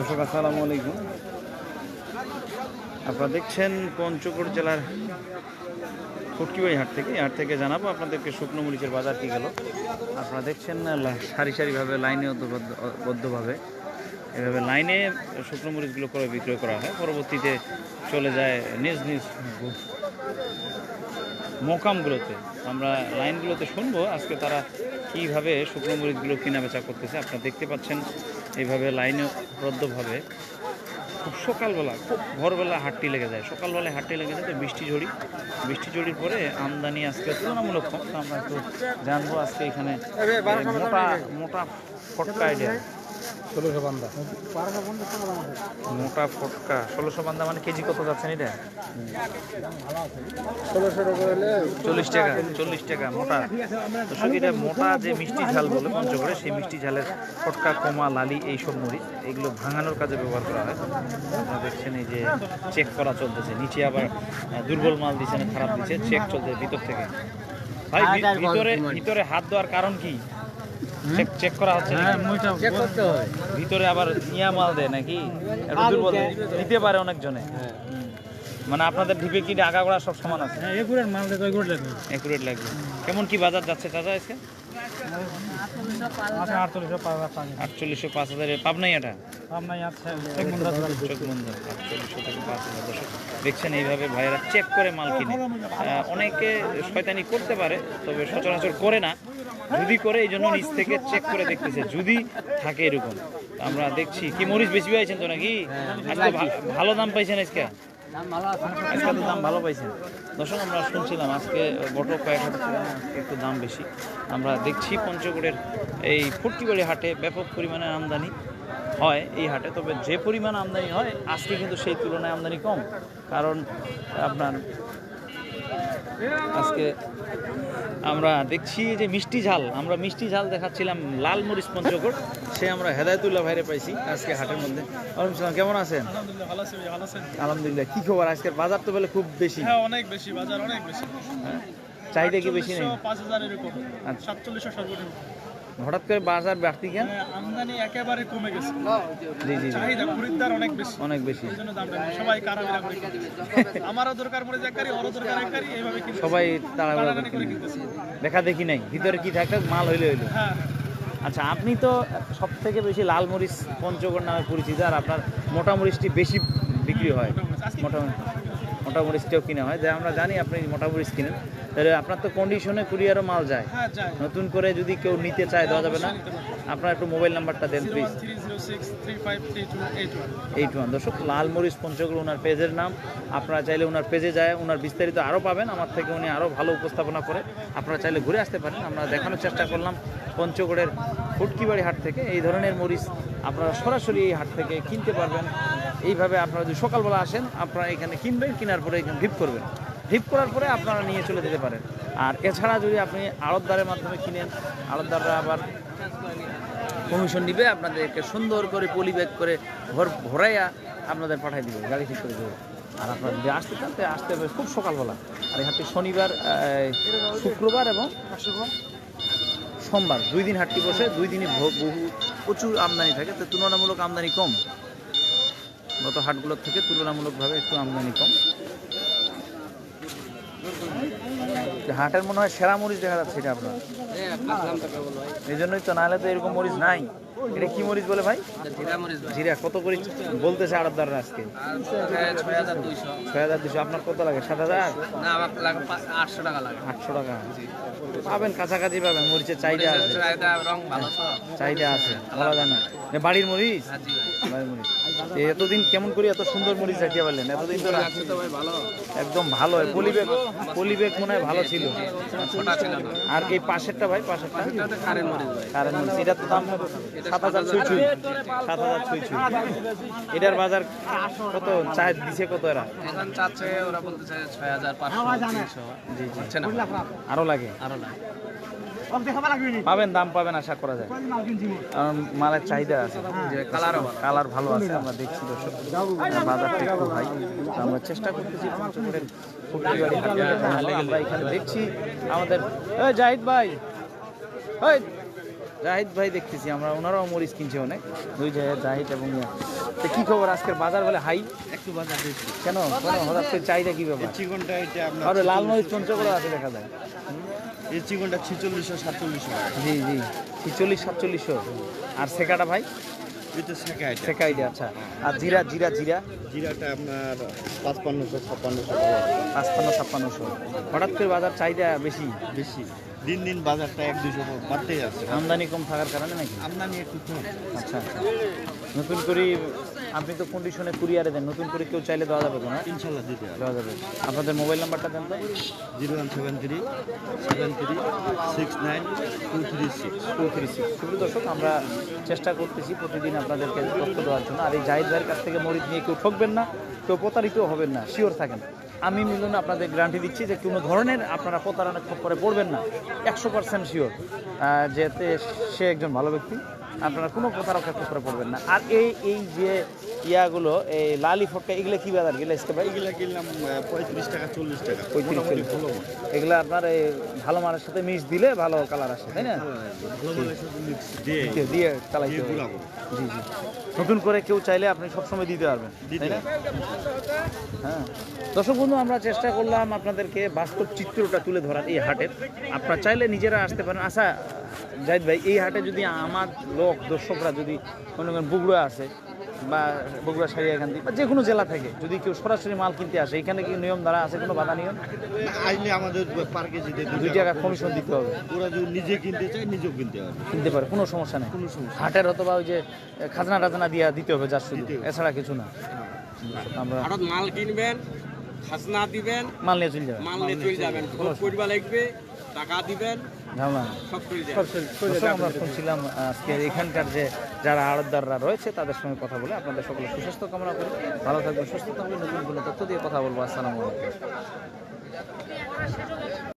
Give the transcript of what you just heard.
দর্শক, আসসালামু আলাইকুম। আপনারা দেখছেন পঞ্চগড় জেলার ফুটকিবাড়ি হাট থেকে। হাট থেকে জানাব আপনাদেরকে শুকনো মরিচের বাজার কি গেল। আপনারা দেখছেন সারি সারিভাবে, লাইনে বদ্ধভাবে এভাবে লাইনে শুকনো মরিচগুলো করে বিক্রয় করা হয়। পরবর্তীতে চলে যায় নিজ নিজ মোকামগুলোতে। আমরা লাইনগুলোতে শুনব, আজকে তারা কীভাবে শুকনো মরিচগুলো কেনা বেচা করতেছে। আপনারা দেখতে পাচ্ছেন এইভাবে লাইনে বদ্ধভাবে খুব সকালবেলা, খুব ভোরবেলা হাটটি লেগে যায়। সকালবেলায় হাটটি লেগে যায় তো বৃষ্টি ঝড়ি। বৃষ্টি ঝড়ির পরে আমদানি আজকে তুলনামূলক কম। আমরা একটু জানব আজকে এখানে মোটা মোটা ফটকা আইডিয়া ষোলোশো বান্দা। মোটা ফটকা। ষোলোশো বান্দা মানে কেজি কত যাচ্ছেন এটা ষোলোশো টাকা চল্লিশ টাকা চল্লিশ টাকা মোটা। এটা মোটা যে মিষ্টি ঝাল বলে পঞ্চগড়ে সেই মিষ্টি ঝালের ফটকা কমা লালি এইসব মরিচ এগুলো ভাঙানোর কাজে ব্যবহার করা হয়। আপনারা দেখছেন এই যে চেক করা চলতেছে। নিচে আবার দুর্বল মাল দিচ্ছে না খারাপ দিচ্ছে চেক চলতেছে ভিতর থেকে। ভাই ভিতরে ভিতরে হাত দেওয়ার কারণ কি? চেক চেক করা হচ্ছে? চেক করতে হয় ভিতরে আবার ইয়া মাল দেয় নাকি? দুর্বল দিতে পারে অনেকজনে। হুম। মানে আপনাদের ঢিপে কি আগাগোড়া সব সমান আছে? হ্যাঁ মাল এগুলো লাগবে। কেমন কি বাজার যাচ্ছে চাচা আজকে? আটচল্লিশশো পাঁচ হাজার পাবনাই এটা দেখছেন এইভাবে ভাইয়েরা চেক করে মাল কিনে। আহ, অনেকে শয়তানি করতে পারে তবে সচরাচর করে না। যদি করে এই জন্য নিচ থেকে চেক করে দেখতেছে। যদি থাকে এরকম। আমরা দেখছি। কি মরিচ বেশি পাইছেন তো নাকি? আজকে ভালো দাম পাইছেন আজকে? আজকে তো দাম ভালো পাইছেন। দর্শক আমরা শুনছিলাম আজকে বটো কয়েক হাজার আজকে একটু দাম বেশি। আমরা দেখছি পঞ্চগড়ের এই ফুটকিবাড়ি হাটে ব্যাপক পরিমাণে আমদানি হয় এই হাটে। তবে যে পরিমাণ আমদানি হয় আজকে কিন্তু সেই তুলনায় আমদানি কম। কারণ আপনার আজকে আমরা দেখছি যে মিষ্টি ঝাল আমরা মিষ্টি ঝাল দেখাচ্ছিলাম লাল মরিচ পঞ্চগড় সে আমরা হেদায়তুল্লাহ ভাইরে পাইছি আজকে হাটের মধ্যে। ওয়ালাইকুম সালাম কেমন আছেন? আলহামদুলিল্লাহ কি খবর? আজকের বাজার তো বলে খুব বেশি। হ্যাঁ অনেক বেশি বাজার অনেক বেশি? চাহিদা কি বেশি নেই? পাঁচ হাজার এরকম। সাতচল্লিশশো সর্বনিম্ন। হঠাৎ করে বাজার বাড়তি কেন মানে আমদানি একেবারে কমে গেছে। জি জি জি। চাহিদা খরিদ্দার অনেক বেশি। অনেক বেশি। এই জন্য দামটা সবাই কারাবিরা করে। আমারও দরকার পড়ে গাড়ি ওরও দরকার এক গাড়ি এইভাবে কিনতেছে। সবাই তাড়াহুড়া করে। কিনতেছে দেখা দেখি নাই। ভিতরে কি থাকে মাল হইলে হইল। হ্যাঁ। আচ্ছা আপনি তো সব থেকে বেশি লাল মরিচ পঞ্চগড় নামে পরিচিত আর আপনার মোটা মরিচটি বেশি বিক্রি হয়। আজকে মোটা মোটা মরিচটাও কিনা হয়। যে আমরা জানি আপনি মোটা মরিচ কিনেন। তাহলে আপনার তো কন্ডিশনে কুরিয়ারও মাল যায়। হ্যাঁ নতুন করে যদি কেউ নিতে চায় দেওয়া যাবে না। আপনার একটু মোবাইল নাম্বারটা দেন প্লিজ এইট ওয়ান দর্শক লাল মরিচ পঞ্চগড় ওনার পেজের নাম। আপনারা চাইলে ওনার পেজে যায় ওনার বিস্তারিত আরও পাবেন। আমার থেকে উনি আরও ভালো উপস্থাপনা করে আপনারা চাইলে ঘুরে আসতে পারেন। আমরা দেখানোর চেষ্টা করলাম পঞ্চগড়ের ফুটকিবাড়ি হাট থেকে, এই ধরনের মরিচ আপনারা সরাসরি এই হাট থেকে কিনতে পারবেন। এইভাবে আপনারা যদি সকালবেলা আসেন, আপনারা এখানে কিনবেন, কেনার পরে এখানে ভিপ করবেন। ভিপ করার পরে আপনারা নিয়ে চলে যেতে পারেন। আর এছাড়া যদি আপনি আড়তদারের মাধ্যমে কিনেন, আড়তদাররা আবার কমিশন নিবে, আপনাদেরকে সুন্দর করে পলি ব্যাগ করে ভর, ভরাইয়া আপনাদের পাঠিয়ে দিবে, গাড়ি ঠিক করে দেবে। আর আপনারা যদি আসতে চান আসতে হবে খুব সকালবেলা। আর হাটটি শনিবার শুক্রবার এবং সোমবার দুই দিন হাটটি বসে দুই দিনই বহু প্রচুর আমদানি থাকে তো তুলনামূলক আমদানি কম। গত হাটগুলোর থেকে তুলনামূলকভাবে একটু আমদানি কম। হাটের মনে হয় সেরা মরিচ দেখা যাচ্ছে এটা আপনার। এই জন্যই তো নাহলে তো এরকম মরিচ নাই। এটা কি মরিচ বলে ভাই? জিরা কত করে বলতেছে আড়তদাররা আজকে? ছয় হাজার দুশো আপনার কত লাগে? সাত হাজার? আটশো টাকা লাগে। আটশো টাকা। পাবেন কাছাকাছি পাবেন মরিচের চাহিদা আছে। চাহিদা আছে। বলা যায় না। বাড়ির মরিচ? এ এতদিন কেমন করি এত সুন্দর মরিচ রাখিয়া পারলেন? এতদিন তো একদম ভালো পলিবেগ মনে হয় ভালো ছিল। আর এই পাশেরটা ভাই পাশেরটা? কারেন্ট মরিচ এটার তো দাম সাত হাজার ছুঁই ছুঁই সাত হাজার ছুঁই ছুঁই এটার বাজার কত? চায় দিছে কত এরা? চাচ্ছে ওরা বলতে চায় ছয় হাজার পাঁচশো জি জি। আরও লাগে? আরও না পাবেন দাম পাবেন আশা করা যায়। কারণ মালের চাহিদা আছে। যে কালার ভালো আছে আমরা দেখছি দর্শক। বাজারটা একটু ভাই আমরা চেষ্টা করতেছি ভালো। আমরা এখানে দেখছি। আমাদের জাহিদ ভাই। জাহিদ ভাই দেখতেছি আমরা ওনারাও মরিচ কিনছে অনেক। দুই জায়গায় জাহিদ এবং তো কি খবর আজকের বাজার বলে হাই? একটু বাজার বেশি কেন? হঠাৎ করে চাহিদা কি ব্যাপার? এটা লাল মরিচ পঞ্চগড়ে আছে দেখা যায়। এই চিকনটা ছিচল্লিশশো সাতচল্লিশশো জি জি ছিচল্লিশ সাতচল্লিশশো। আর সেকাটা ভাই? এটা। সেকা আচ্ছা। আর জিরা জিরা জিরা? জিরাটা আপনার পাঁচপান্নশো ছাপ্পান্নশো পাঁচপান্ন ছাপ্পান্নশো। হঠাৎ করে বাজার চাহিদা বেশি? বেশি। দিন দিন বাজারটা এক দুশো বাড়তেই আছে। আমদানি কম থাকার কারণে নাকি? আমদানি একটু কম। আচ্ছা। নতুন করে আপনি তো কন্ডিশনে কুরিয়ারে দেন নতুন করে কেউ চাইলে দেওয়া যাবে তো না ইনশাল্লাহ দিতে দেওয়া যাবে। আপনাদের মোবাইল নাম্বারটা দেন তো। Zero one seven three seven three six nine two three six. Two three six. দর্শক আমরা চেষ্টা করতেছি প্রতিদিন আপনাদেরকে তথ্য দেওয়ার জন্য। আর এই জাহিদ ভাইয়ের কাছ থেকে মরিচ নিয়ে কেউ ঠকবেন না কেউ প্রতারিত হবেন না শিওর থাকেন। আমি মিলন আপনাদের গ্যারান্টি দিচ্ছি যে কোনো ধরনের আপনারা প্রতারণা খপ্পরে পড়বেন না একশো পার্সেন্ট শিওর যেতে সে একজন ভালো ব্যক্তি আপনারা কোনো প্রতারকের খপ্পরে পড়বেন না। আর এই এই যে ইয়াগুলো এই লালি ফটকা এগুলো কি বাজার? গেলে আসতে ভাই? এগুলা কিনলাম পঁয়ত্রিশ টাকা চল্লিশ টাকা। পঁয়ত্রিশ চল্লিশ। এগুলো আপনার এই ভালো মানের সাথে মিক্স দিলে ভালো কালার আসে তাই না? মালের সাথে mix দিয়ে চালাইতে হবে। জি জি। নতুন করে কেউ চাইলে আপনি সবসময় দিতে পারবেন তাই না? হ্যাঁ। দর্শক বন্ধু আমরা চেষ্টা করলাম আপনাদেরকে বাস্তব চিত্রটা তুলে ধরার এই হাটের। আপনারা চাইলে নিজেরা আসতে পারেন। আচ্ছা জাহিদ ভাই এই হাটে যদি আমার লোক দর্শকরা যদি মনে করেন বগুড়া আছে বা বগুড়া সারিয়াকান্দি বা যে কোনো জেলা থেকে যদি কেউ সরাসরি মাল কিনতে আসে এখানে কি নিয়ম দ্বারা আছে কোনো বাধা নিয়ম? না, আইলে আমাদের পার কেজিতে দুই টাকা কমিশন দিতে হবে। ওরা যদি নিজে কিনতে চায় নিজেও কিনতে হবে। কিনতে পারে কোনো সমস্যা নেই। কোনো সমস্যা হাটের অথবা ওই যে খাজনা টাজনা দিয়া দিতে হবে যার শুধু এছাড়া কিছু না। আমরা মাল কিনবেন খাজনা দিবেন মাল নিয়ে চলে যাবে মাল নিয়ে চলে যাবেন। লাগবে। টাকা দিবেন আমরা শুনছিলাম আজকে এখানকার যে যারা আড়তদাররা রয়েছে তাদের সঙ্গে কথা বলে আপনাদের সকলে সুস্বাস্থ্য কামনা করি। ভালো থাকবেন সুস্থ থাকবেন নতুন কোনো তথ্য দিয়ে কথা বলব। আসসালামু আলাইকুম।